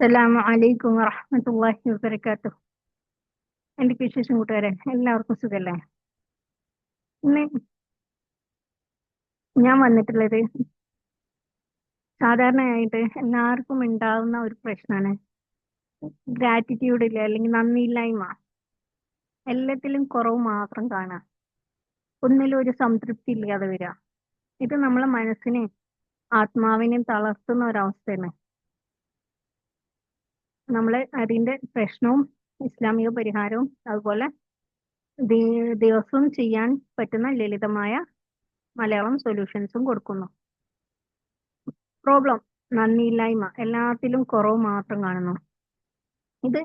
അസ്സലാമു അലൈക്കും വറഹമത്തല്ലാഹി വബറകാതുഹു. എന്തൊക്കെ വിശേഷം കൂട്ടുകാരെ? എല്ലാവർക്കും സുഖല്ലേ? ഞാൻ വന്നിട്ടുള്ളത് സാധാരണയായിട്ട് എല്ലാവർക്കും ഉണ്ടാവുന്ന ഒരു പ്രശ്നമാണ് ഗ്രാറ്റിറ്റ്യൂഡ് ഇല്ല അല്ലെങ്കിൽ നന്ദിയില്ലായ്മ. എല്ലാത്തിലും കുറവ് മാത്രം കാണാം. ഒന്നിലും ഒരു സംതൃപ്തി ഇല്ലാതെ വരിക ഇത് നമ്മളെ മനസ്സിനെ ആത്മാവിനെ തളർത്തുന്ന ഒരവസ്ഥയാണ് നമ്മൾ അതിന്റെ പ്രശ്നവും ഇസ്ലാമിക പരിഹാരവും അതുപോലെ ദിവസവും ചെയ്യാൻ പറ്റുന്ന ലളിതമായ മലയാളം സൊല്യൂഷൻസും കൊടുക്കുന്നു. പ്രോബ്ലം നന്ദിയില്ലായ്മ എല്ലാത്തിലും കുറവ് മാത്രം കാണുന്നു. ഇത്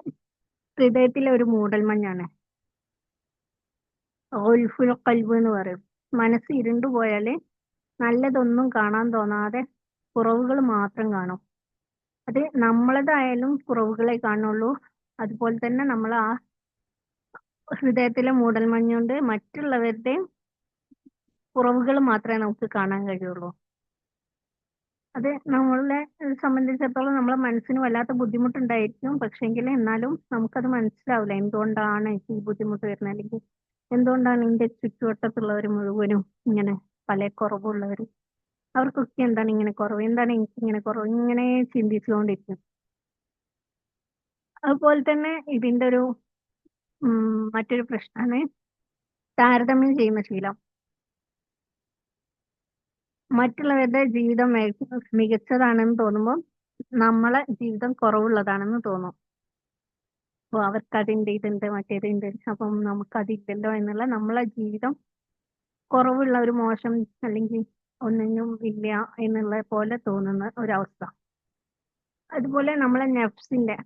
ഹൃദയത്തിലെ ഒരു മൂടൽമഞ്ഞാണ്. ഓൽഫുൽ കൽബ് എന്ന് പറയും. മനസ്സ് ഇരുണ്ടുപോയാൽ നല്ലതൊന്നും കാണാൻ തോന്നാതെ കുറവുകൾ മാത്രം കാണും. അത് നമ്മളതായാലും കുറവുകളെ കാണുള്ളൂ. അതുപോലെ തന്നെ നമ്മൾ ആ ഹൃദയത്തിലെ മൂടൽമഞ്ഞ് കൊണ്ട് മറ്റുള്ളവരുടെയും കുറവുകൾ മാത്രമേ നമുക്ക് കാണാൻ കഴിയുള്ളൂ. അത് നമ്മളെ സംബന്ധിച്ചിടത്തോളം നമ്മളെ മനസ്സിന് വല്ലാത്ത ബുദ്ധിമുട്ടുണ്ടായിരിക്കും. പക്ഷെങ്കിൽ എന്നാലും നമുക്കത് മനസ്സിലാവില്ല. എന്തുകൊണ്ടാണ് ഈ ബുദ്ധിമുട്ട് വരുന്നത്? അല്ലെങ്കിൽ എന്തുകൊണ്ടാണ് എന്റെ ചുറ്റുവട്ടത്തുള്ളവർ മുഴുവനും ഇങ്ങനെ പല കുറവുള്ളവർ അവർക്കൊക്കെ എന്താണ് ഇങ്ങനെ കുറവ്? എന്താണ് എനിക്ക് ഇങ്ങനെ കുറവ്? ഇങ്ങനെ ചിന്തിച്ചുകൊണ്ടിരിക്കും. അതുപോലെ തന്നെ ഇതിന്റെ ഒരു മറ്റൊരു പ്രശ്നമാണ് താരതമ്യം ചെയ്യുന്ന ശീലം. മറ്റുള്ളവരുടെ ജീവിതം മികച്ചതാണെന്ന് തോന്നുമ്പോൾ നമ്മളെ ജീവിതം കുറവുള്ളതാണെന്ന് തോന്നും. അപ്പോൾ അവർക്ക് അതിന്റെ ഇതുണ്ട് മറ്റേതുണ്ട്. അപ്പം നമുക്ക് അതില്ലല്ലോ എന്നുള്ള നമ്മളെ ജീവിതം കുറവുള്ള ഒരു മോശം അല്ലെങ്കിൽ ഒന്നിനും ഇല്ല എന്നുള്ള പോലെ തോന്നുന്ന ഒരവസ്ഥ. അതുപോലെ നമ്മളെ നെഫ്സിന്റെ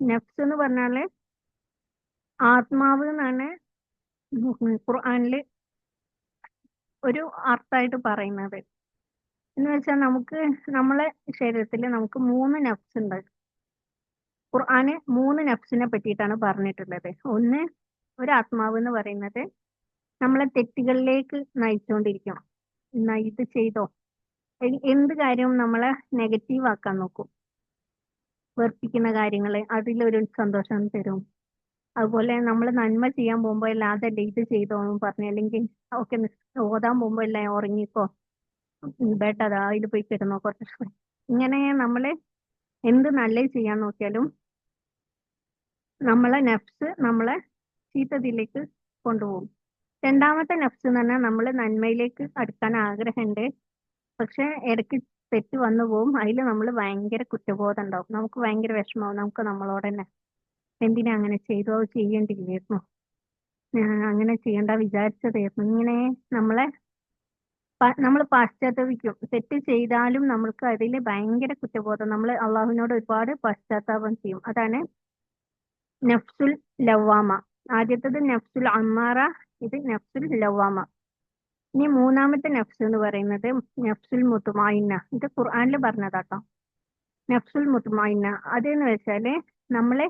നെഫ്സ് എന്ന് പറഞ്ഞാൽ ആത്മാവ് എന്നാണ് ഖുർആനിൽ ഒരു അർത്ഥമായിട്ട് പറയുന്നത്. എന്ന് വെച്ചാൽ നമുക്ക് നമ്മളെ ശരീരത്തിൽ നമുക്ക് മൂന്ന് നഫ്സ് ഉണ്ട്. ഖുർആൻ മൂന്ന് നഫ്സിനെ പറ്റിയിട്ടാണ് പറഞ്ഞിട്ടുള്ളത്. ഒന്ന് ഒരു ആത്മാവ് എന്ന് പറയുന്നത് നമ്മളെ തെറ്റുകളിലേക്ക് നയിച്ചുകൊണ്ടിരിക്കും എന്നാ ഇത് ചെയ്തോ എന്ത് കാര്യവും നമ്മളെ നെഗറ്റീവ് ആക്കാൻ നോക്കും. വെറുപ്പിക്കുന്ന കാര്യങ്ങൾ അതിലൊരു സന്തോഷം തരും. അതുപോലെ നമ്മൾ നന്മ ചെയ്യാൻ പോകുമ്പോൾ അല്ല അതല്ല ഇത് ചെയ്തോ എന്ന് പറഞ്ഞു അല്ലെങ്കിൽ ഓക്കെ ഓതാൻ പോകുമ്പോൾ അല്ല ഉറങ്ങിക്കോ. ബേട്ടതാ അതിൽ പോയി കിടന്നോ കുറച്ച്. ഇങ്ങനെ നമ്മൾ എന്ത് നല്ലത് ചെയ്യാൻ നോക്കിയാലും നമ്മളെ നെഫ്സ് നമ്മളെ ചീത്തതിലേക്ക് കൊണ്ടുപോകും. രണ്ടാമത്തെ നഫ്സ് എന്ന് പറഞ്ഞാൽ നമ്മൾ നന്മയിലേക്ക് അടുക്കാൻ ആഗ്രഹമുണ്ട് പക്ഷെ ഇടയ്ക്ക് തെറ്റ് വന്നു പോകും. അതിൽ നമ്മൾ ഭയങ്കര കുറ്റബോധം ഉണ്ടാവും. നമുക്ക് ഭയങ്കര വിഷമമാവും. നമുക്ക് നമ്മളോട് തന്നെ എന്തിനാ അങ്ങനെ ചെയ്തോ? അത് ചെയ്യേണ്ടില്ലായിരുന്നു അങ്ങനെ ചെയ്യണ്ട വിചാരിച്ചതായിരുന്നു. ഇങ്ങനെ നമ്മളെ നമ്മൾ പാശ്ചാത്തപിക്കും. തെറ്റ് ചെയ്താലും നമ്മൾക്ക് അതിൽ ഭയങ്കര കുറ്റബോധം. നമ്മൾ അള്ളാഹുവിനോട് ഒരുപാട് പശ്ചാത്താപം ചെയ്യും. അതാണ് നഫ്സുൽ ലവാമ ആദ്യത്തത് നഫ്സുൽ അമ്മാറ ഇത് നഫ്സുൽ ലവാമ. ഇനി മൂന്നാമത്തെ നഫ്സ് എന്ന് പറയുന്നത് നഫ്സുൽ മുത്തുമായിന്ന ഇത് ഖുർആനിൽ പറഞ്ഞതാട്ടോ. നഫ്സുൽ മുത്തുമായിന്ന അതെന്ന് വെച്ചാൽ നമ്മളെ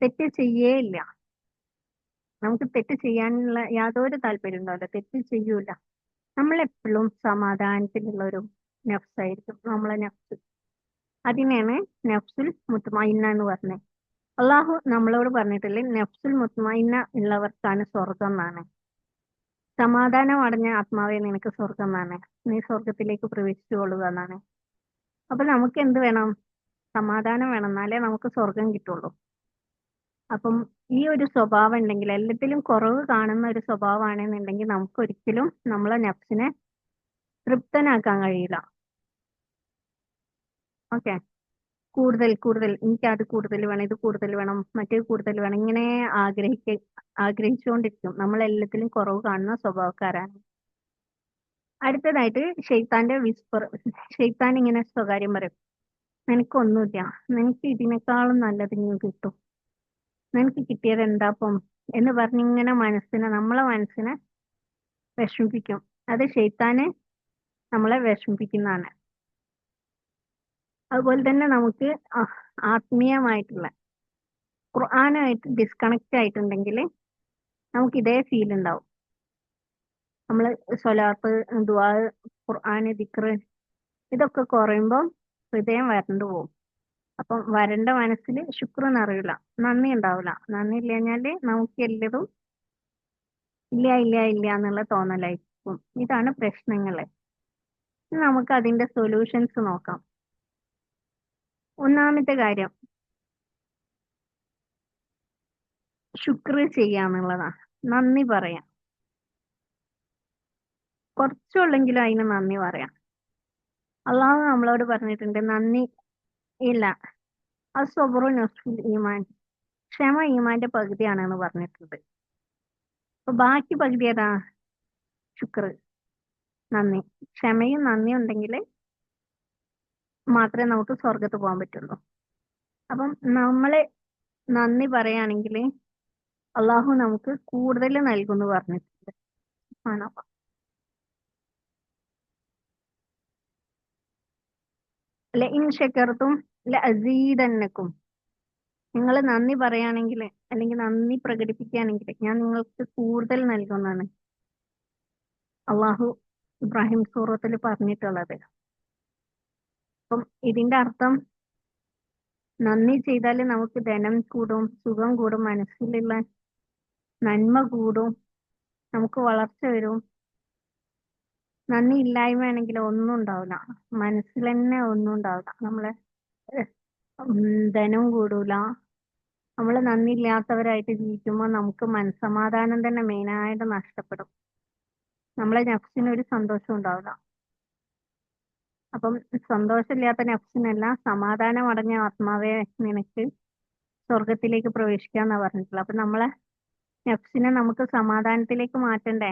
തെറ്റ് ചെയ്യേ ഇല്ല നമുക്ക് തെറ്റ് ചെയ്യാനുള്ള യാതൊരു താല്പര്യം ഉണ്ടാവില്ല. തെറ്റ് ചെയ്യൂല. നമ്മളെപ്പോഴും സമാധാനത്തിലുള്ള ഒരു നഫ്സായിരിക്കും നമ്മളെ നഫ്സ്. അതിനെയാണ് നഫ്സുൽ മുത്തുമായിന്ന എന്ന് പറഞ്ഞത്. അള്ളാഹു നമ്മളോട് പറഞ്ഞിട്ടില്ലേ നഫ്സുൽ മുത്മൈന ഉള്ളവർക്കാണ് സ്വർഗം എന്നാണ് സമാധാനം അടഞ്ഞ ആത്മാവെ നിനക്ക് സ്വർഗം എന്നാണ് നീ സ്വർഗത്തിലേക്ക് പ്രവേശിച്ചു കൊള്ളുക എന്നാണ് അപ്പൊ നമുക്ക് എന്ത് വേണം? സമാധാനം വേണം. എന്നാലേ നമുക്ക് സ്വർഗം കിട്ടുള്ളൂ. അപ്പം ഈ ഒരു സ്വഭാവം ഉണ്ടെങ്കിൽ എല്ലാത്തിലും കുറവ് കാണുന്ന ഒരു സ്വഭാവമാണെന്നുണ്ടെങ്കിൽ നമുക്ക് ഒരിക്കലും നമ്മളെ നഫ്സിനെ തൃപ്തനാക്കാൻ കഴിയില്ല. ഓക്കെ? കൂടുതൽ കൂടുതൽ എനിക്ക് അത് കൂടുതൽ വേണം ഇത് കൂടുതൽ വേണം മറ്റേ കൂടുതൽ വേണം ഇങ്ങനെ ആഗ്രഹിക്ക ആഗ്രഹിച്ചുകൊണ്ടിരിക്കും നമ്മൾ എല്ലാത്തിലും കുറവ് കാണുന്ന സ്വഭാവക്കാരാണ്. അടുത്തതായിട്ട് ഷെയ്ത്താന്റെ വിസ്പർ ഷെയ്ത്താൻ ഇങ്ങനെ സ്വകാര്യം പറയും. നിനക്കൊന്നുമില്ല. നിനക്ക് ഇതിനേക്കാളും നല്ലത് ഇനി കിട്ടും. നിനക്ക് കിട്ടിയത് എന്താപ്പം എന്ന് പറഞ്ഞിങ്ങനെ മനസ്സിനെ നമ്മളെ മനസ്സിനെ വിഷമിപ്പിക്കും. അത് ഷെയ്ത്താന് നമ്മളെ വിഷമിപ്പിക്കുന്നതാണ്. അതുപോലെ തന്നെ നമുക്ക് ആത്മീയമായിട്ടുള്ള ഖുർആനായിട്ട് ഡിസ്കണക്റ്റ് ആയിട്ടുണ്ടെങ്കിൽ നമുക്ക് ഇതേ ഫീൽ ഉണ്ടാവും. നമ്മൾ സ്വലാത്ത് ദുആ ഖുർആൻ ദിക്ർ ഇതൊക്കെ കുറയുമ്പോൾ ഹൃദയം വരണ്ടു പോകും. അപ്പം വരണ്ട മനസ്സിൽ ശുക്രൻ അറിയില്ല നന്ദി ഉണ്ടാവില്ല നന്ദി ഇല്ലാഞ്ഞാൽ നമുക്ക് എല്ലതും ഇല്ല ഇല്ല ഇല്ല എന്നുള്ള തോന്നലായിരിക്കും. ഇതാണ് പ്രശ്നങ്ങൾ നമുക്ക് അതിന്റെ സൊല്യൂഷൻസ് നോക്കാം. ഒന്നാമത്തെ കാര്യം. ശുക്ർ ചെയ്യാന്നുള്ളതാ. നന്ദി പറയാം. കുറച്ചുള്ളെങ്കിലും അതിന് നന്ദി പറയാം. അള്ളാഹു നമ്മളോട് പറഞ്ഞിട്ടുണ്ട് നന്ദി ഇല്ല. അസ്വബറു നസ്ഫുൽ ഈമാൻ ക്ഷമ ഈമാന്റെ പകുതിയാണെന്ന് പറഞ്ഞിട്ടുണ്ട്. അപ്പൊ ബാക്കി പകുതി ഏതാ? ശുക്ർ. നന്ദി. ക്ഷമയും നന്ദി ഉണ്ടെങ്കിൽ മാത്രമേ നമുക്ക് സ്വർഗത്ത് പോകാൻ പറ്റുള്ളൂ. അപ്പം നമ്മളെ നന്ദി പറയുകയാണെങ്കിൽ അള്ളാഹു നമുക്ക് കൂടുതൽ നൽകുമെന്ന് പറഞ്ഞിട്ടുണ്ട്. ആണോ? ലഇൻ ഷക്കർത്തും അസീതന്നക്കും നിങ്ങൾ നന്ദി പറയുകയാണെങ്കിൽ അല്ലെങ്കിൽ നന്ദി പ്രകടിപ്പിക്കുകയാണെങ്കിൽ ഞാൻ നിങ്ങൾക്ക് കൂടുതൽ നൽകുന്നതാണ് അള്ളാഹു ഇബ്രാഹിം സൂറത്തിൽ പറഞ്ഞിട്ടുള്ളത്. അപ്പം ഇതിന്റെ അർത്ഥം നന്ദി ചെയ്താൽ നമുക്ക് ധനം കൂടും സുഖം കൂടും മനസ്സിലുള്ള നന്മ കൂടും നമുക്ക് വളർച്ച വരും. നന്ദി ഇല്ലായ്മയാണെങ്കിൽ ഒന്നും ഉണ്ടാവില്ല. മനസ്സിൽ തന്നെ ഒന്നും ഉണ്ടാവില്ല. നമ്മളെ ധനവും ധനം കൂടൂല. നമ്മൾ നന്ദി ഇല്ലാത്തവരായിട്ട് ജീവിക്കുമ്പോൾ നമുക്ക് മനസ്സമാധാനം തന്നെ മെയിനായിട്ട് നഷ്ടപ്പെടും. നമ്മളെ നഫ്സിന് ഒരു സന്തോഷം ഉണ്ടാവില്ല. അപ്പം സന്തോഷമില്ലാത്ത നഫ്സിനല്ല സമാധാനം അടഞ്ഞ ആത്മാവെ നിനക്ക് സ്വർഗത്തിലേക്ക് പ്രവേശിക്കാന്നാ പറഞ്ഞിട്ടുള്ളത്. അപ്പൊ നമ്മളെ നഫ്സിനെ നമുക്ക് സമാധാനത്തിലേക്ക് മാറ്റണ്ടേ?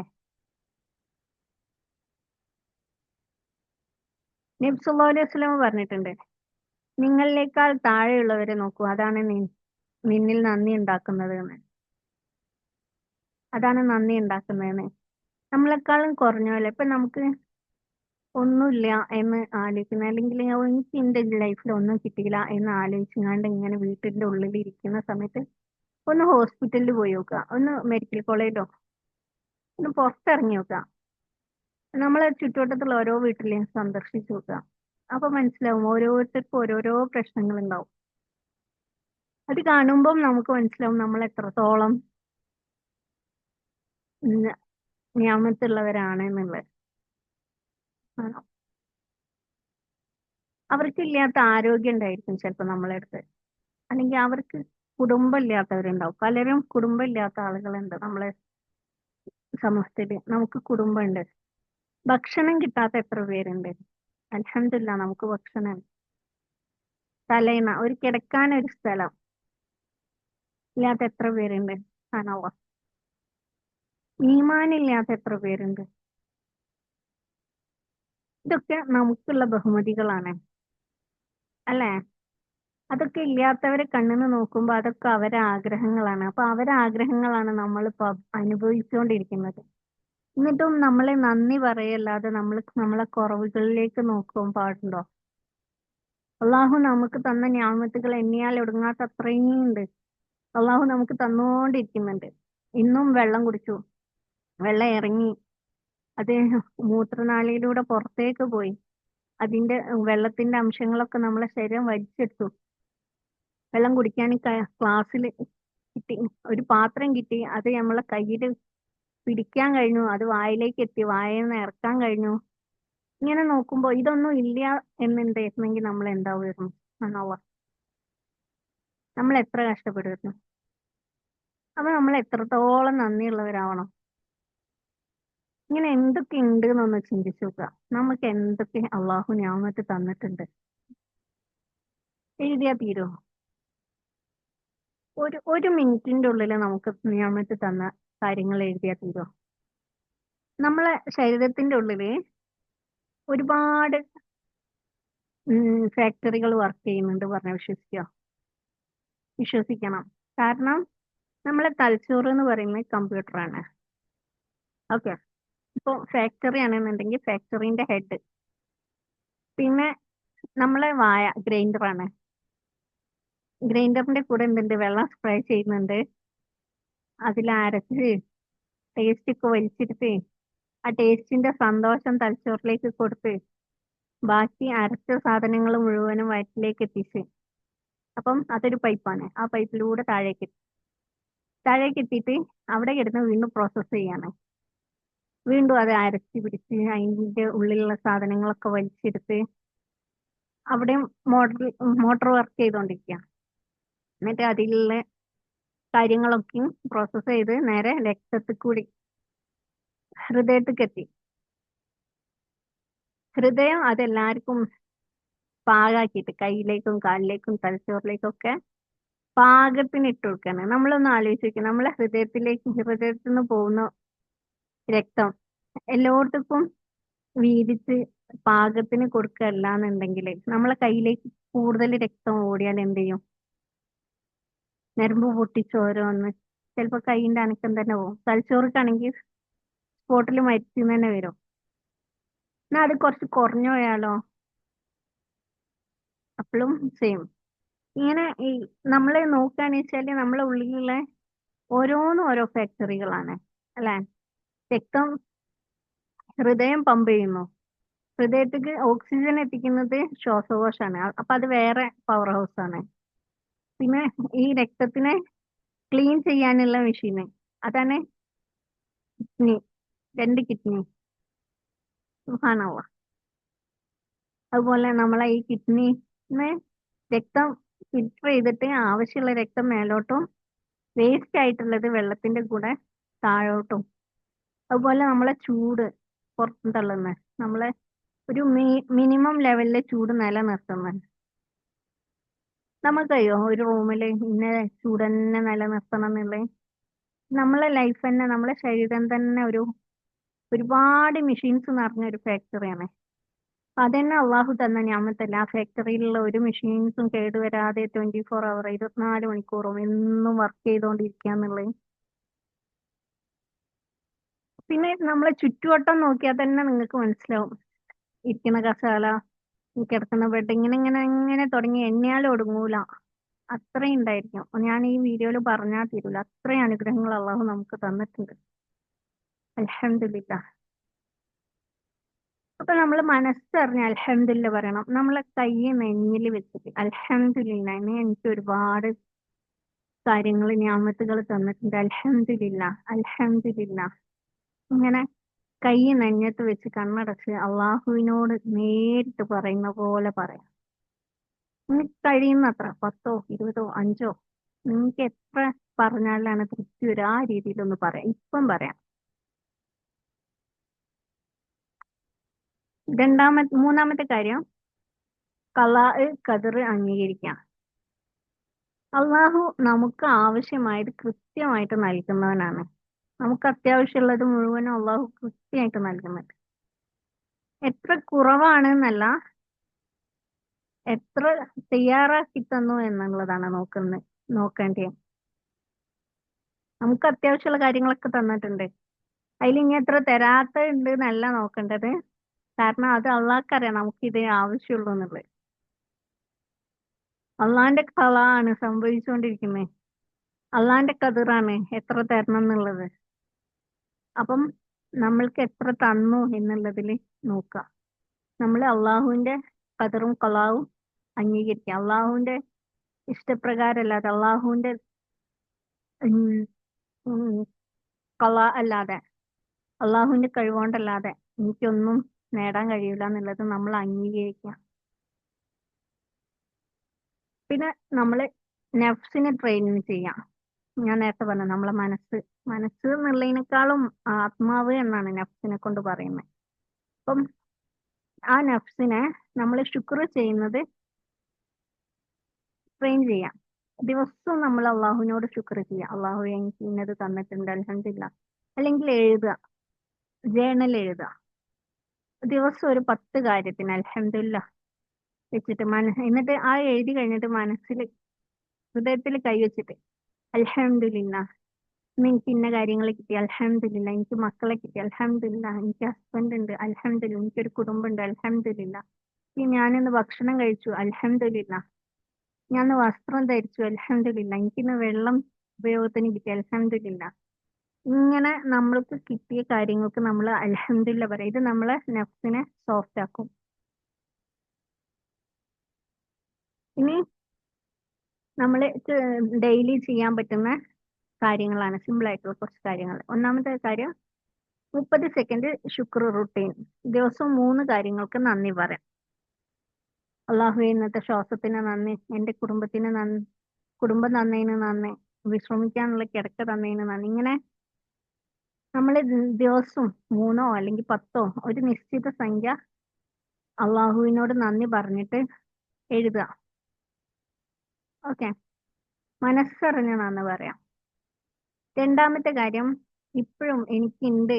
നബി അലൈഹി വസല്ലം പറഞ്ഞിട്ടുണ്ട് നിങ്ങളിലേക്കാൾ താഴെയുള്ളവരെ നോക്കൂ അതാണ് നിന്നിൽ നന്ദി ഉണ്ടാക്കുന്നത് എന്ന് അതാണ് നന്ദി ഉണ്ടാക്കുന്നതെന്ന്. നമ്മളെക്കാളും കുറഞ്ഞ ഇപ്പൊ നമുക്ക് ഒന്നുമില്ല എന്ന് ആലോചിക്കുന്നത് അല്ലെങ്കിൽ എനിക്ക് എന്റെ ലൈഫിൽ ഒന്നും കിട്ടിയില്ല എന്ന് ആലോചിച്ചുകൊണ്ട് ഇങ്ങനെ വീട്ടിന്റെ ഉള്ളിൽ ഇരിക്കുന്ന സമയത്ത് ഒന്ന് ഹോസ്പിറ്റലിൽ പോയി നോക്കുക. ഒന്ന് മെഡിക്കൽ കോളേജിലോ ഒന്ന് പുറത്തിറങ്ങി നോക്കുക. നമ്മൾ ചുറ്റുവട്ടത്തുള്ള ഓരോ വീട്ടിലെയും സന്ദർശിച്ചു നോക്കുക. അപ്പൊ മനസ്സിലാവും ഓരോരുത്തർക്കും ഓരോരോ പ്രശ്നങ്ങൾ ഉണ്ടാവും. അത് കാണുമ്പം നമുക്ക് മനസ്സിലാവും നമ്മൾ എത്രത്തോളം ഞാമത്തുള്ളവരാണ് എന്നുള്ളത്. ആണോ? അവർക്കില്ലാത്ത ആരോഗ്യം ഉണ്ടായിരിക്കും ചിലപ്പോൾ നമ്മളെ അടുത്ത്. അല്ലെങ്കിൽ അവർക്ക് കുടുംബം ഇല്ലാത്തവരുണ്ടാവും പലരും കുടുംബമില്ലാത്ത ആളുകളുണ്ട് നമ്മളെ സമൂഹത്തിൽ നമുക്ക് കുടുംബമുണ്ട്. ഭക്ഷണം കിട്ടാത്ത എത്ര പേരുണ്ട്? അലഹമില്ല നമുക്ക് ഭക്ഷണം. തലേന ഒരു കിടക്കാൻ ഒരു സ്ഥലം ഇല്ലാത്ത എത്ര പേരുണ്ട്? ആണോ? ഈമാനില്ലാത്ത എത്ര പേരുണ്ട്? ഇതൊക്കെ നമുക്കുള്ള ബഹുമതികളാണ്. അല്ലേ? അതൊക്കെ ഇല്ലാത്തവരെ കണ്ണിന് നോക്കുമ്പോൾ അതൊക്കെ അവരെ ആഗ്രഹങ്ങളാണ്. അപ്പൊ അവരെ ആഗ്രഹങ്ങളാണ് നമ്മൾ ഇപ്പൊ അനുഭവിച്ചുകൊണ്ടിരിക്കുന്നത് എന്നിട്ടും നമ്മളെ നന്ദി പറയല്ലാതെ നമ്മൾ നമ്മളെ കുറവുകളിലേക്ക് നോക്കാൻ പാടുണ്ടോ? അള്ളാഹു നമുക്ക് തന്ന ഞാമത്തുകൾ എണ്ണിയാൽ ഒടുങ്ങാത്ത അത്രയും ഉണ്ട് അള്ളാഹു നമുക്ക് തന്നുകൊണ്ടിരിക്കുന്നുണ്ട് ഇന്നും വെള്ളം കുടിച്ചു. വെള്ളം ഇറങ്ങി. അത് മൂത്രനാളിയിലൂടെ പുറത്തേക്ക് പോയി. അതിന്റെ വെള്ളത്തിന്റെ അംശങ്ങളൊക്കെ നമ്മളെ ശരീരം വലിച്ചെടുത്തു. വെള്ളം കുടിക്കാൻ ക്ലാസ്സിൽ കിട്ടി ഒരു പാത്രം കിട്ടി. അത് നമ്മളെ കയ്യിൽ പിടിക്കാൻ കഴിഞ്ഞു. അത് വായിലേക്ക് എത്തി. വായിൽ നിന്ന് ഇറക്കാൻ കഴിഞ്ഞു. ഇങ്ങനെ നോക്കുമ്പോൾ ഇതൊന്നും ഇല്ല എന്നുണ്ടായിരുന്നെങ്കിൽ നമ്മൾ എന്താവുമായിരുന്നു? ആണോ നമ്മൾ എത്ര കഷ്ടപ്പെടുമായിരുന്നു? അപ്പൊ നമ്മൾ എത്രത്തോളം നന്ദിയുള്ളവരാവണം. ഇങ്ങനെ എന്തൊക്കെ ഉണ്ട് എന്നൊന്ന് ചിന്തിച്ചു നോക്കുക. നമുക്ക് എന്തൊക്കെ അള്ളാഹു ഞാമത്ത് തന്നിട്ടുണ്ട്. എഴുതിയാ തീരോ? ഒരു ഒരു മിനിറ്റിന്റെ ഉള്ളിൽ നമുക്ക് ഞാമത്ത് തന്ന കാര്യങ്ങൾ എഴുതിയാ തീരോ? നമ്മളെ ശരീരത്തിന്റെ ഉള്ളിൽ ഒരുപാട് ഫാക്ടറികൾ വർക്ക് ചെയ്യുന്നുണ്ട് പറഞ്ഞ വിശ്വസിക്കോ വിശ്വസിക്കണം. കാരണം നമ്മളെ തലച്ചോറ് എന്ന് പറയുന്നത് കമ്പ്യൂട്ടറാണ്. ഓക്കെ. ഇപ്പോൾ ഫാക്ടറി ആണെന്നുണ്ടെങ്കിൽ ഫാക്ടറിന്റെ ഹെഡ് പിന്നെ നമ്മളെ വായ ഗ്രൈൻഡർ ആണ്. ഗ്രൈൻഡറിന്റെ കൂടെ എന്തുണ്ട്? വെള്ളം സ്പ്രേ ചെയ്യുന്നുണ്ട്. അതിൽ അരച്ച് ടേസ്റ്റ് ഒക്കെ വലിച്ചെടുത്ത് ആ ടേസ്റ്റിന്റെ സന്തോഷം തലച്ചോറിലേക്ക് കൊടുത്ത് ബാക്കി അരച്ച സാധനങ്ങൾ മുഴുവനും വയറ്റിലേക്ക് എത്തിച്ച് അപ്പം അതൊരു പൈപ്പാണ് ആ പൈപ്പിലൂടെ താഴേക്ക്. താഴേക്ക് എത്തിയിട്ട് അവിടെ കിടന്ന് വീണ്ടും പ്രോസസ്സ് ചെയ്യാണ്. വീണ്ടും അത് അരച്ച് പിടിച്ച് അതിന്റെ ഉള്ളിലുള്ള സാധനങ്ങളൊക്കെ വലിച്ചെടുത്ത് അവിടെയും മോട്ടർ മോട്ടർ വർക്ക് ചെയ്തുകൊണ്ടിരിക്കുക എന്നിട്ട് അതിലുള്ള കാര്യങ്ങളൊക്കെയും പ്രോസസ്സ് ചെയ്ത് നേരെ രക്തത്തിൽ കൂടി ഹൃദയത്തിലേക്ക് എത്തി ഹൃദയം അതെല്ലാവർക്കും പാകാക്കിയിട്ട് കയ്യിലേക്കും കാലിലേക്കും തലച്ചോറിലേക്കും ഒക്കെ പാകത്തിന് ഇട്ട് കൊടുക്കാണ്. നമ്മളൊന്ന് ആലോചിച്ച് നമ്മളെ ഹൃദയത്തിലേക്ക് ഹൃദയത്തിൽ നിന്ന് പോകുന്ന രക്തം. എല്ലായിടത്തും വീതിച്ച് പാകത്തിന് കൊടുക്കല്ല എന്നുണ്ടെങ്കിൽ നമ്മളെ കയ്യിലേക്ക് കൂടുതൽ രക്തം ഓടിയാൽ എന്ത് ചെയ്യും? ഞരമ്പ് പൊട്ടിച്ചോരോന്ന് ചിലപ്പോൾ കൈയിന്റെ അനക്കം തന്നെ പോകും. തലച്ചോറിക്കാണെങ്കിൽ സ്പോട്ടിൽ മരിച്ചു തന്നെ വരും. എന്നാ അത് കുറച്ച് കുറഞ്ഞു പോയാലോ? അപ്പോഴും സെയിം ഇങ്ങനെ ഈ നമ്മൾ നോക്കുകയാണെന്ന് വെച്ചാൽ നമ്മളെ ഉള്ളിലുള്ള ഓരോന്നും ഓരോ ഫാക്ടറികളാണ് അല്ലേ? രക്തം ഹൃദയം പമ്പ് ചെയ്യുന്നു. ഹൃദയത്തിക്ക് ഓക്സിജൻ എത്തിക്കുന്നത് ശ്വാസകോശമാണ്. അപ്പൊ അത് വേറെ പവർ ഹൗസ് ആണ്. പിന്നെ ഈ രക്തത്തിനെ ക്ലീൻ ചെയ്യാനുള്ള മെഷീന് അതാണ് കിഡ്നി രണ്ട് കിഡ്നി സുഹാനുള്ള അതുപോലെ നമ്മളെ ഈ കിഡ്നിന്ന് രക്തം ഫിൽറ്റർ ചെയ്തിട്ട് ആവശ്യമുള്ള രക്തം മേലോട്ടും വേസ്റ്റ് ആയിട്ടുള്ളത് വെള്ളത്തിന്റെ കൂടെ താഴോട്ടും അതുപോലെ നമ്മളെ ചൂട് പുറത്തും തള്ളുന്ന. നമ്മളെ ഒരു മിനിമം ലെവലിലെ ചൂട് നിലനിർത്തുന്നത് നമുക്കറിയോ ഒരു റൂമിൽ ഇന്ന ചൂട് തന്നെ നിലനിർത്തണം എന്നുള്ളത് നമ്മളെ ലൈഫ് തന്നെ നമ്മളെ ശരീരം തന്നെ ഒരു ഒരുപാട് മെഷീൻസ് നിറഞ്ഞ ഒരു ഫാക്ടറിയാണ് അതന്നെ അള്ളാഹു തന്ന ഞാമത്തല്ല. ആ ഫാക്ടറിയിലുള്ള ഒരു മെഷീൻസും കേടുവരാതെ ട്വന്റി ഫോർ അവർ ഇരുപത്തിനാല് മണിക്കൂറും എന്നും വർക്ക് ചെയ്തുകൊണ്ടിരിക്കുക എന്നുള്ളത് പിന്നെ നമ്മളെ ചുറ്റുവട്ടം നോക്കിയാൽ തന്നെ നിങ്ങൾക്ക് മനസ്സിലാവും. ഇരിക്കുന്ന കസാല കിടക്കുന്ന ബെഡ് ഇങ്ങനെ ഇങ്ങനെ ഇങ്ങനെ തുടങ്ങി എണ്ണിയാൽ ഒടുങ്ങൂല. അത്രയും ഉണ്ടായിരിക്കും. ഞാൻ ഈ വീഡിയോയിൽ പറഞ്ഞാൽ തീരൂല. അത്രയും അനുഗ്രഹങ്ങൾ അള്ളാഹു നമുക്ക് തന്നിട്ടുണ്ട്. അലഹമില്ല അപ്പൊ നമ്മൾ മനസ്സറിഞ്ഞ് അലഹമില്ല പറയണം. നമ്മളെ കൈ നെഞ്ഞിൽ വെച്ചിട്ട്. അലഹമില്ല എനിക്ക് ഒരുപാട് കാര്യങ്ങൾ ഞാമത്തുകൾ തന്നിട്ടുണ്ട്. അലഹമില്ല അലഹമില്ല ഇങ്ങനെ കൈ നെഞ്ഞത്ത് വെച്ച് കണ്ണടച്ച് അള്ളാഹുവിനോട് നേരിട്ട് പറയുന്ന പോലെ പറയാം. നിങ്ങൾക്ക് കഴിയുന്നത്ര പത്തോ ഇരുപതോ അഞ്ചോ നിങ്ങൾക്ക് എത്ര പറഞ്ഞാലാണ് തൃപ്തി വരും ആ രീതിയിലൊന്ന് പറയാം. ഇപ്പം പറയാം. രണ്ടാമത്തെ മൂന്നാമത്തെ കാര്യം കലാ കതിർ അംഗീകരിക്കാം. അള്ളാഹു നമുക്ക് ആവശ്യമായത് കൃത്യമായിട്ട് നൽകുന്നവനാണ്. നമുക്ക് അത്യാവശ്യമുള്ളത് മുഴുവനും അള്ളാഹു കൃത്യമായിട്ട് നൽകുന്നുണ്ട് എത്ര കുറവാണ് എന്നല്ല എത്ര തയ്യാറാക്കി തന്നു എന്നുള്ളതാണ് നോക്കുന്നത് നോക്കേണ്ടത്. നമുക്ക് അത്യാവശ്യമുള്ള കാര്യങ്ങളൊക്കെ തന്നിട്ടുണ്ട്. അതിൽ ഇനി എത്ര തരാത്ത ഉണ്ട് എന്നല്ല നോക്കേണ്ടത്. കാരണം അത് അള്ളാഹ്ക്കറിയാം നമുക്ക് ഇതേ ആവശ്യമുള്ളൂ എന്നുള്ളത്. അള്ളാന്റെ കളാണ് സംഭവിച്ചുകൊണ്ടിരിക്കുന്നത്. അള്ളാന്റെ കതിറാണ് എത്ര തരണം എന്നുള്ളത്. അപ്പം നമ്മൾക്ക് എത്ര തന്നു എന്നുള്ളതിൽ നോക്കുക. നമ്മൾ അള്ളാഹുവിന്റെ കതറും കലാവും അംഗീകരിക്കുക. അള്ളാഹുവിന്റെ ഇഷ്ടപ്രകാരമല്ലാതെ അള്ളാഹുവിന്റെ കല അല്ലാതെ അള്ളാഹുവിന്റെ കഴിവുകൊണ്ടല്ലാതെ എനിക്കൊന്നും നേടാൻ കഴിയില്ല എന്നുള്ളത് നമ്മൾ അംഗീകരിക്കുക. പിന്നെ നമ്മൾ നെഫ്സിനെ ട്രെയിനിങ് ചെയ്യാം ഞാൻ നേരത്തെ പറഞ്ഞു നമ്മളെ മനസ്സ് മനസ്സ് എന്നുള്ളതിനേക്കാളും ആത്മാവ് എന്നാണ് നഫ്സിനെ കൊണ്ട് പറയുന്നത് അപ്പം ആ നഫ്സിനെ നമ്മൾ ശുക്ർ ചെയ്യുന്നത് ട്രെയിൻ ചെയ്യാം. ദിവസവും നമ്മൾ അള്ളാഹുവിനോട് ശുക്ർ ചെയ്യുക. അള്ളാഹു എനിക്ക് ഇന്നത് തന്നിട്ടുണ്ട് അലഹമില്ല അല്ലെങ്കിൽ എഴുതുക ജേണൽ എഴുതുക. ദിവസം ഒരു പത്ത് കാര്യത്തിന് അലഹമില്ല വെച്ചിട്ട് മന എന്നിട്ട് ആ എഴുതി കഴിഞ്ഞിട്ട് മനസ്സിൽ ഹൃദയത്തിൽ കൈവച്ചിട്ട് അലഹമില്ല എനിക്ക് ഇന്ന കാര്യങ്ങൾ കിട്ടി അൽഹംദുലില്ല. എനിക്ക് മക്കളെ കിട്ടി അൽഹംദുലില്ല. എനിക്ക് ഹസ്ബൻഡ് ഉണ്ട് അലഹമില്ല എനിക്കൊരു കുടുംബം ഉണ്ട് അലഹമില്ല ഞാനിന്ന് ഭക്ഷണം കഴിച്ചു അൽഹംദുലില്ല. ഞാൻ വസ്ത്രം ധരിച്ചു അലഹമില്ല എനിക്കിന്ന് വെള്ളം ഉപയോഗത്തിന് കിട്ടി അൽഹംദുലില്ല. ഇങ്ങനെ നമ്മൾക്ക് കിട്ടിയ കാര്യങ്ങൾക്ക് നമ്മൾ അൽഹംദുലില്ല പറയാം. ഇത് നമ്മളെ നെഫ്സിനെ സോഫ്റ്റ് ആക്കും. ഇനി നമ്മൾ ഡെയിലി ചെയ്യാൻ പറ്റുന്ന കാര്യങ്ങളാണ്. സിമ്പിൾ ആയിട്ടുള്ള കുറച്ച് കാര്യങ്ങൾ. ഒന്നാമത്തെ കാര്യം മുപ്പത് സെക്കൻഡ് ശുക്ർ റുട്ടീൻ. ദിവസവും മൂന്ന് കാര്യങ്ങൾക്ക് നന്ദി പറയാം. അള്ളാഹു ഇന്നത്തെ ശ്വാസത്തിന് നന്ദി എന്റെ കുടുംബത്തിന് നന്ദി കുടുംബം തന്നതിന് നന്ദി വിശ്രമിക്കാനുള്ള കിടക്ക തന്നതിന് നന്ദി. ഇങ്ങനെ നമ്മൾ ദിവസവും മൂന്നോ അല്ലെങ്കിൽ പത്തോ ഒരു നിശ്ചിത സംഖ്യ അള്ളാഹുവിനോട് നന്ദി പറഞ്ഞിട്ട് എഴുതുക. ഓക്കെ മനസ്സറിഞ്ഞ് നന്ദി പറയാം. രണ്ടാമത്തെ കാര്യം ഇപ്പോഴും എനിക്കുണ്ട്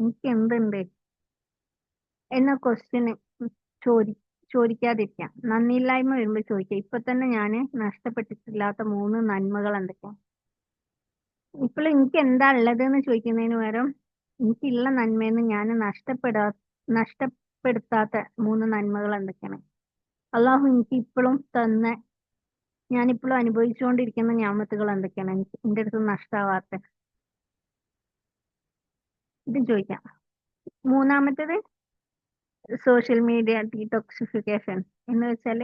എനിക്ക് എന്തുണ്ട് എന്ന ക്വസ്റ്റ്യന് ചോദി ചോദിക്കാതിരിക്കാം. നന്ദിയില്ലായ്മ വരുമ്പോൾ ചോദിക്കാം. ഇപ്പൊ തന്നെ ഞാൻ നഷ്ടപ്പെട്ടിട്ടില്ലാത്ത മൂന്ന് നന്മകൾ എന്തൊക്കെയാ? ഇപ്പോൾ എനിക്ക് എന്താ ഉള്ളത് എന്ന് ചോദിക്കുന്നതിന് പകരം എനിക്കുള്ള നന്മയെന്ന് ഞാൻ നഷ്ടപ്പെടാ നഷ്ടപ്പെടുത്താത്ത മൂന്ന് നന്മകൾ എന്തൊക്കെയാണ്? അള്ളാഹു എനിക്ക് ഇപ്പോഴും തന്ന ഞാനിപ്പോഴും അനുഭവിച്ചുകൊണ്ടിരിക്കുന്ന ഞാമത്തുകൾ എന്തൊക്കെയാണ്? എനിക്ക് എന്റെ അടുത്ത് നഷ്ടാവാത്ത ഇത് ചോദിക്കാം. മൂന്നാമത്തേത് സോഷ്യൽ മീഡിയ ഡീടോക്സിഫിക്കേഷൻ എന്ന് വെച്ചാൽ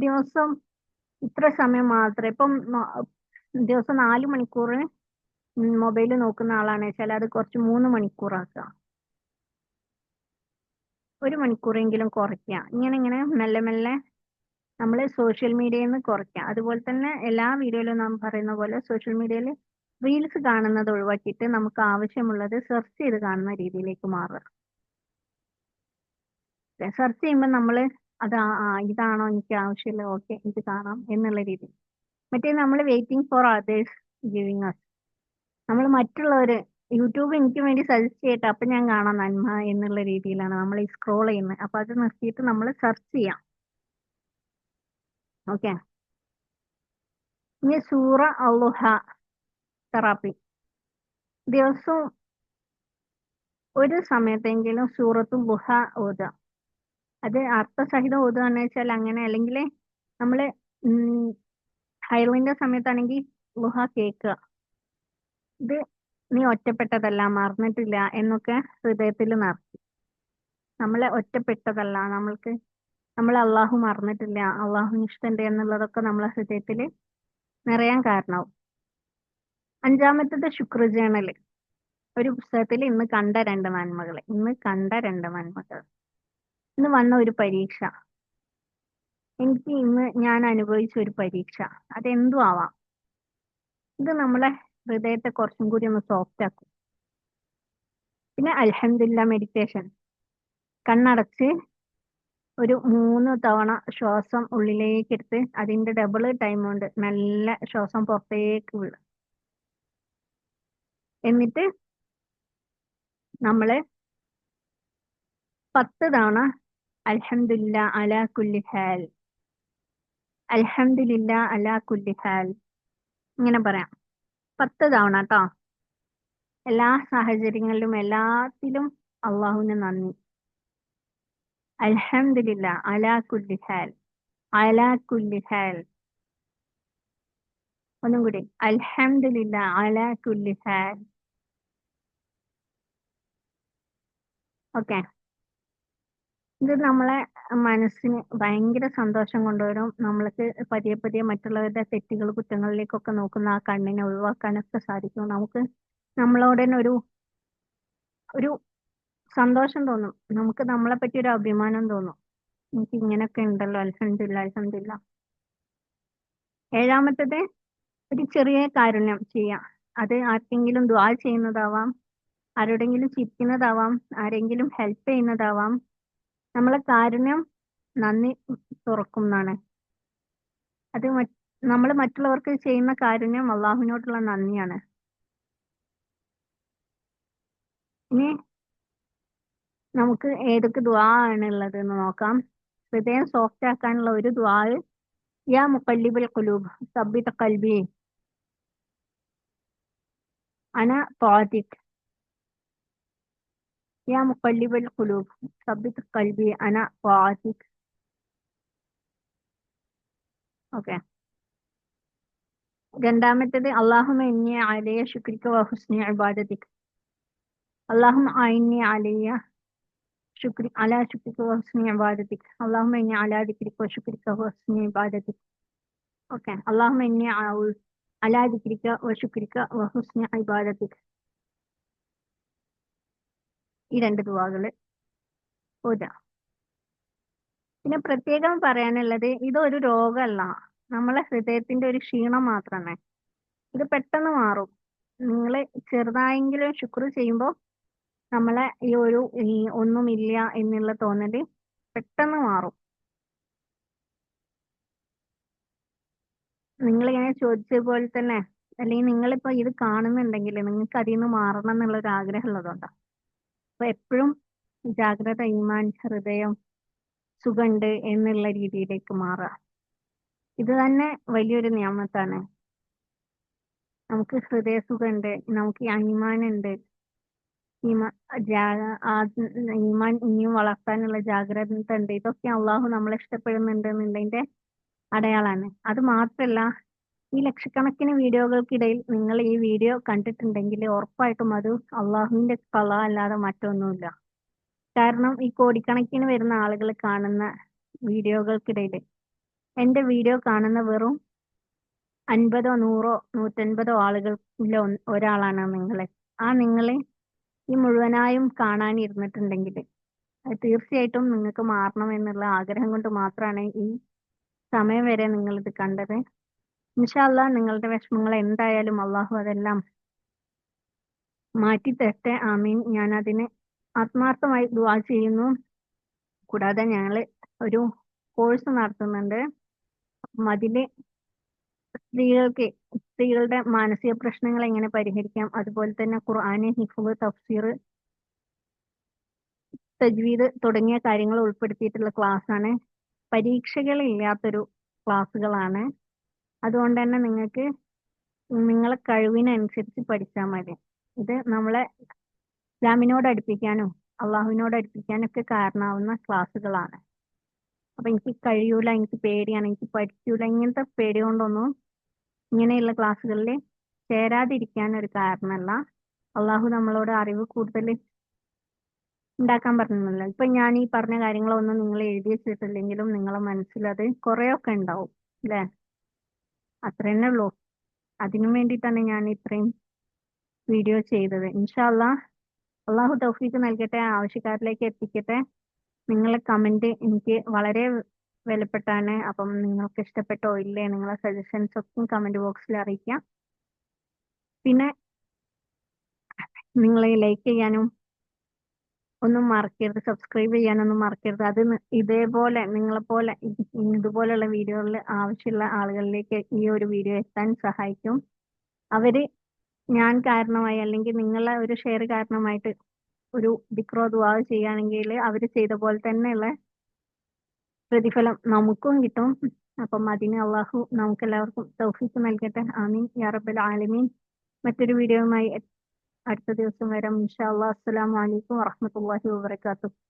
ദിവസം ഇത്ര സമയം മാത്രമേ ഇപ്പം ദിവസം നാല് മണിക്കൂർ മൊബൈൽ നോക്കുന്ന ആളാണ് വെച്ചാൽ അത് കുറച്ച് മൂന്ന് മണിക്കൂറാക്കുക. ഒരു മണിക്കൂറെങ്കിലും കുറയ്ക്കുക. ഇങ്ങനെ ഇങ്ങനെ മെല്ലെ മെല്ലെ നമ്മൾ സോഷ്യൽ മീഡിയയിൽ നിന്ന് കുറയ്ക്കുക അതുപോലെ തന്നെ എല്ലാ വീഡിയോയിലും നാം പറയുന്ന പോലെ സോഷ്യൽ മീഡിയയിൽ റീൽസ് കാണുന്നത് ഒഴിവാക്കിയിട്ട് നമുക്ക് ആവശ്യമുള്ളത് സെർച്ച് ചെയ്ത് കാണുന്ന രീതിയിലേക്ക് മാറുക. സെർച്ച് ചെയ്യുമ്പോൾ നമ്മൾ അത് ഇതാണോ എനിക്ക് ആവശ്യമില്ല ഓക്കെ ഇത് കാണാം എന്നുള്ള രീതി മറ്റേ നമ്മൾ waiting for others giving us നമ്മൾ മറ്റുള്ളവർ യൂട്യൂബ് എനിക്ക് വേണ്ടി സജസ്റ്റ് ചെയ്യട്ടെ അപ്പൊ ഞാൻ കാണാം നന്മ എന്നുള്ള രീതിയിലാണ് നമ്മൾ ഈ സ്ക്രോൾ ചെയ്യുന്നത്. അപ്പൊ അത് നിർത്തിയിട്ട് നമ്മൾ സെർച്ച് ചെയ്യാം. ഓക്കെ ഇനി സൂറ അള്ളുഹ തെറാപ്പി ദിവസവും ഒരു സമയത്തെങ്കിലും സൂറത്തും ബുഹ ഓതുക അത് അർത്ഥസഹിതം ഓതുകയാണെന്ന് വെച്ചാൽ അങ്ങനെ അല്ലെങ്കിൽ നമ്മൾ ഹൈറിന്റെ സമയത്താണെങ്കിൽ ബുഹ കേൾക്കുക ഇത് നീ ഒറ്റപ്പെട്ടതല്ല മറന്നിട്ടില്ല. എന്നൊക്കെ ഹൃദയത്തിൽ നിറച്ചു നമ്മളെ ഒറ്റപ്പെട്ടതല്ല നമ്മൾക്ക് നമ്മൾ അള്ളാഹു മറന്നിട്ടില്ല അള്ളാഹു നിഷ്ഠന്റെ എന്നുള്ളതൊക്കെ നമ്മളെ ഹൃദയത്തിൽ നിറയാൻ കാരണമാവും അഞ്ചാമത്തത് ജേണൽ. ഒരു പുസ്തകത്തിൽ ഇന്ന് കണ്ട രണ്ട് നന്മകൾ. ഇന്ന് കണ്ട രണ്ട് നന്മകൾ. ഇന്ന് വന്ന ഒരു പരീക്ഷ. എനിക്ക് ഇന്ന് ഞാൻ അനുഭവിച്ച ഒരു പരീക്ഷ. അതെന്തും ആവാം? ഇത് നമ്മളെ ഹൃദയത്തെ കുറച്ചും കൂടി ഒന്ന് സോഫ്റ്റ് ആക്കും. പിന്നെ അൽഹംദുലില്ലാ മെഡിറ്റേഷൻ കണ്ണടച്ച് ഒരു മൂന്ന് തവണ ശ്വാസം ഉള്ളിലേക്ക് എടുത്ത് അതിന്റെ ഡബിൾ ടൈം കൊണ്ട് നല്ല ശ്വാസം പുറത്തേക്ക് വിടുക. എന്നിട്ട് നമ്മൾ പത്ത് തവണ അൽഹമില്ല അലാ കുല്ലി ഹാൽ അൽഹമില്ല അലാ കുല്ലി ഹാൽ ഇങ്ങനെ പറയാം. പത്ത് തവണ കേട്ടോ എല്ലാ സാഹചര്യങ്ങളിലും എല്ലാത്തിലും അള്ളാഹുവിന് നന്ദി. അൽഹംദുലില്ല അലാ കുല്ലി ഹാൽ അലാ കുല്ലി ഹാൽ. ഒന്നും കൂടി അൽഹംദില്ല അലാ കുല്ലി ഹാൽ. ഓക്കെ. ഇത് നമ്മളെ മനസ്സിന് ഭയങ്കര സന്തോഷം കൊണ്ടുവരും. നമ്മൾക്ക് പതിയെ പതിയെ മറ്റുള്ളവരുടെ തെറ്റുകൾ കുറ്റങ്ങളിലേക്കൊക്കെ നോക്കുന്ന ആ കണ്ണിനെ ഒഴിവാക്കാനൊക്കെ സാധിക്കും. നമുക്ക് നമ്മളോട് ഒരു ഒരു സന്തോഷം തോന്നും. നമുക്ക് നമ്മളെ പറ്റി ഒരു അഭിമാനം തോന്നും. എനിക്ക് ഇങ്ങനെയൊക്കെ ഉണ്ടല്ലോ അൽഹംദുലില്ല അൽഹംദുലില്ല ഏഴാമത്തത് ഒരു ചെറിയ കാരുണ്യം ചെയ്യാം അത് ആർക്കെങ്കിലും ദ്വാ ചെയ്യുന്നതാവാം ആരോടെങ്കിലും ചിരിക്കുന്നതാവാം ആരെങ്കിലും ഹെൽപ്പ് ചെയ്യുന്നതാവാം. നമ്മളെ കാരുണ്യം നന്ദി തുറക്കും എന്നാണ് അത് നമ്മൾ മറ്റുള്ളവർക്ക് ചെയ്യുന്ന കാരുണ്യം അള്ളാഹുവിനോടുള്ള നന്ദിയാണ്. ഇനി നമുക്ക് ഏതൊക്കെ ദ്വാ ഉള്ളത് എന്ന് നോക്കാം. ഹൃദയം സോഫ്റ്റ് ആക്കാനുള്ള ഒരു ദ്വാ യാ മുക്കല്ലിബുൽ കുലൂബ് സബിത കൽബി. അന പാതിക് യാ മുക്കല്ലിബുൽ കുലൂബ് സബിത് കൽബി അന പാതിക് ഓക്കെ. രണ്ടാമത്തേത് അള്ളാഹുമ ഇന്നി അലയ ശുക്രിക വഹുസ്നി അബാദതിക് അള്ളാഹും ഐന്നി അലയ്യ شكر على شكرك وحسن عبادتك اللهم إني على ذكرك وشكرك وحسن عبادتك ഓക്കെ اللهم إني أعوذ على ذكرك وشكرك وحسن عبادتك ഈ രണ്ട് ദുവാകള് ഓതാ പിന്നെ പ്രത്യേകം പറയാനുള്ളത് ഇതൊരു രോഗമല്ല നമ്മളെ ഹൃദയത്തിന്റെ ഒരു ക്ഷീണം മാത്രമാണ് ഇത് പെട്ടെന്ന് മാറും നിങ്ങൾ ചെറുതായെങ്കിലും ശുക്ർ ചെയ്യുമ്പോൾ നമ്മളെ ഈ ഒരു ഈ ഒന്നുമില്ല എന്നുള്ള തോന്നൽ പെട്ടെന്ന് മാറും. നിങ്ങൾ ഇങ്ങനെ ചോദിച്ചത് പോലെ തന്നെ അല്ലെങ്കിൽ നിങ്ങളിപ്പോ ഇത് കാണുന്നുണ്ടെങ്കിൽ നിങ്ങൾക്ക് അതിൽ നിന്ന് മാറണം എന്നുള്ള ഒരു ആഗ്രഹം ഉള്ളതുകൊണ്ടാണ് അപ്പൊ എപ്പോഴും ജാഗ്രത ഈമാൻ ഹൃദയം സുഖമുണ്ട് എന്നുള്ള രീതിയിലേക്ക് മാറുക. ഇത് തന്നെ വലിയൊരു നിയമത്താണ്. നമുക്ക് ഹൃദയസുഖമുണ്ട് നമുക്ക് ഈമാനുണ്ട് ഈമാൻ ജാ- ഈമാൻ ഇനിയും വളർത്താനുള്ള ജാഗ്രത ഉണ്ട് ഇതൊക്കെ അള്ളാഹു നമ്മളെ ഇഷ്ടപ്പെടുന്നുണ്ട് എന്നുള്ളതിന്റെ അടയാളാണ്. അത് മാത്രല്ല ഈ ലക്ഷക്കണക്കിന് വീഡിയോകൾക്കിടയിൽ നിങ്ങൾ ഈ വീഡിയോ കണ്ടിട്ടുണ്ടെങ്കിൽ ഉറപ്പായിട്ടും അത് അള്ളാഹുവിന്റെ കള അല്ലാതെ മറ്റൊന്നുമില്ല. കാരണം ഈ കോടിക്കണക്കിന് വരുന്ന ആളുകൾ കാണുന്ന വീഡിയോകൾക്കിടയിൽ എന്റെ വീഡിയോ കാണുന്ന വെറും അൻപതോ നൂറോ നൂറ്റൻപതോ ആളുകളിൽ ഒരാളാണ് നിങ്ങൾ ആ നിങ്ങളെ ഈ മുഴുവനായും കാണാൻ ഇരുന്നിട്ടുണ്ടെങ്കിൽ അത് തീർച്ചയായിട്ടും നിങ്ങൾക്ക് മാറണം എന്നുള്ള ആഗ്രഹം കൊണ്ട് മാത്രമാണ് ഈ സമയം വരെ നിങ്ങൾ ഇത് കണ്ടത്. ഇൻഷാല്ല നിങ്ങളുടെ വിഷമങ്ങൾ എന്തായാലും അള്ളാഹു അതെല്ലാം മാറ്റി തരട്ടെ. ആമീൻ. ഞാൻ അതിന് ആത്മാർത്ഥമായി ദുവാ ചെയ്യുന്നു. കൂടാതെ ഞങ്ങൾ ഒരു കോഴ്സ് നടത്തുന്നുണ്ട്. അതിൽ സ്ത്രീകൾക്ക് സ്ത്രീകളുടെ മാനസിക പ്രശ്നങ്ങൾ എങ്ങനെ പരിഹരിക്കാം? അതുപോലെ തന്നെ ഖുർആന് ഹിഫുബ് തഫ്സീർ തജ്വീദ് തുടങ്ങിയ കാര്യങ്ങൾ ഉൾപ്പെടുത്തിയിട്ടുള്ള ക്ലാസ് ആണ് പരീക്ഷകളില്ലാത്തൊരു ക്ലാസ്സുകളാണ്. അതുകൊണ്ട് തന്നെ നിങ്ങൾക്ക് നിങ്ങളെ കഴിവിനനുസരിച്ച് പഠിച്ചാൽ മതി. ഇത് നമ്മളെ ഇസ്ലാമിനോട് അടുപ്പിക്കാനും അള്ളാഹുവിനോട് അടുപ്പിക്കാനും ഒക്കെ കാരണമാവുന്ന ക്ലാസ്സുകളാണ്. അപ്പൊ എനിക്ക് കഴിയൂല എനിക്ക് പേടിയാണ് എനിക്ക് പഠിക്കൂല ഇങ്ങനത്തെ പേടി കൊണ്ടൊന്നും ഇങ്ങനെയുള്ള ക്ലാസ്സുകളിൽ ചേരാതിരിക്കാൻ ഒരു കാരണമല്ല. അള്ളാഹു നമ്മളോട് അറിവ് കൂടുതൽ ഉണ്ടാക്കാൻ പറഞ്ഞില്ല ഇപ്പൊ ഞാൻ ഈ പറഞ്ഞ കാര്യങ്ങളൊന്നും നിങ്ങൾ എഴുതി വെച്ചിട്ടില്ലെങ്കിലും നിങ്ങളെ മനസ്സിൽ അത് കുറെയൊക്കെ ഉണ്ടാവും അല്ലേ? അത്ര തന്നെ ഉള്ളൂ. അതിനു തന്നെ ഞാൻ ഇത്രയും വീഡിയോ ചെയ്തത്. ഇൻഷാല്ല അള്ളാഹു തൗഫീക്ക് നൽകട്ടെ ആവശ്യക്കാരിലേക്ക് എത്തിക്കട്ടെ. നിങ്ങളെ കമന്റ് എനിക്ക് വളരെ വിലപ്പെട്ടാണ്. അപ്പം നിങ്ങൾക്ക് ഇഷ്ടപ്പെട്ടോ ഇല്ലേ നിങ്ങളെ സജഷൻസ് ഒക്കെ കമന്റ് ബോക്സിൽ അറിയിക്കാം. പിന്നെ നിങ്ങളെ ലൈക്ക് ചെയ്യാനും ഒന്നും മറക്കരുത് സബ്സ്ക്രൈബ് ചെയ്യാനൊന്നും മറക്കരുത്. അത് ഇതേപോലെ നിങ്ങളെ പോലെ ഇതുപോലുള്ള വീഡിയോകളിൽ ആവശ്യമുള്ള ആളുകളിലേക്ക് ഈ ഒരു വീഡിയോ എത്താൻ സഹായിക്കും. അവർ ഞാൻ കാരണമായി അല്ലെങ്കിൽ നിങ്ങളെ ഒരു ഷെയർ കാരണമായിട്ട് ഒരു ദിക്റോ ദുആ ചെയ്യുകയാണെങ്കിൽ അവർ ചെയ്ത പോലെ തന്നെയുള്ള പ്രതിഫലം നമുക്കും കിട്ടും. അപ്പം അതിന് അള്ളാഹു നമുക്ക് എല്ലാവർക്കും തൗഫീക്ക് നൽകട്ടെ. ആമീൻ. യാ റബ്ബൽ ആലമീൻ. മറ്റൊരു വീഡിയോയുമായി അടുത്ത ദിവസം വരാം. ഇൻഷാ അള്ളാഹ് അലൈക്കും വറഹ്മത്തുള്ളാഹി വബറകാതുഹു.